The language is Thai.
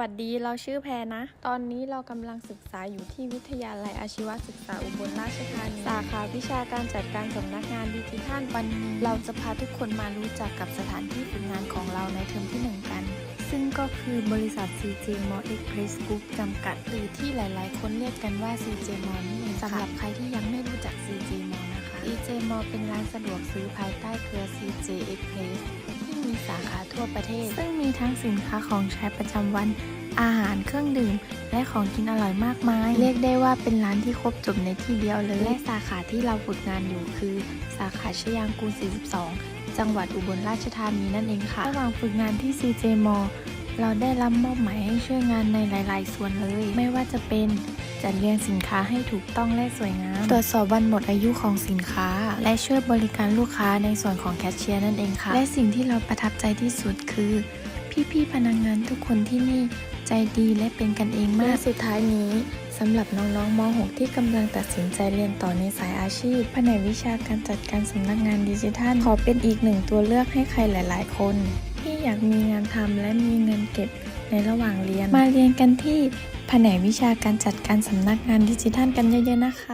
วัสดี เราชื่อแพรนะ ตอนนี้เรากำลังศึกษาอยู่ที่วิทยาลัยอาชีวศึกษาอุบลราชธานี สาขาวิชาการจัดการสำนักงานดิจิทัลวันนี้เราจะพาทุกคนมารู้จักกับสถานที่ฝึกงานของเราในเทอมที่หนึ่งกัน ซึ่งก็คือบริษัท CJ m o Express Group จำกัด หรือที่หลาย ๆ คนเรียกกันว่า CJ m o นี่เองสำหรับใครที่ยังไม่รู้จัก CJ m o นะคะ CJ m o เป็นร้านสะดวกซื้อภายใต้เครือ CJ Express ทั่วประเทศ ซึ่งมีทั้งสินค้าของใช้ประจำวัน อาหารเครื่องดื่ม และของกินอร่อยมากมาย เรียกได้ว่าเป็นร้านที่ครบจบในที่เดียวเลย และสาขาที่เราฝึกงานอยู่คือ สาขาชยางกูล 42 จังหวัดอุบลราชธานีนั่นเองค่ะ ระหว่างฝึกงานที่ CJ m เราได้รับมอบหมายให้ช่วยงานในหลาย ๆ ส่วนเลย ไม่ว่าจะเป็น จัดเรียงสินค้าให้ถูกต้องและสวยงาม ตรวจสอบวันหมดอายุของสินค้า และช่วยบริการลูกค้าในส่วนของแคชเชียร์นั่นเองค่ะ และสิ่งที่เราประทับใจที่สุดคือ พี่ๆพนักงงานทุกคนที่นี่ใจดีและเป็นกันเองมากและสุดท้ายนี้สำหรับน้องๆม .6 ที่กำลังตัดสินใจเรียนต่อในสายอาชีพแผนกวิชาการจัดการสำนักงานดิจิทัล ขอเป็นอีกหนึ่งตัวเลือกให้ใครหลาย ๆ คน ที่อยากมีงานทำและมีเงินเก็บในระหว่างเรียน มาเรียนกันที่แผนกวิชาการจัดการสำนักงานดิจิทัลกันเยอะๆนะคะ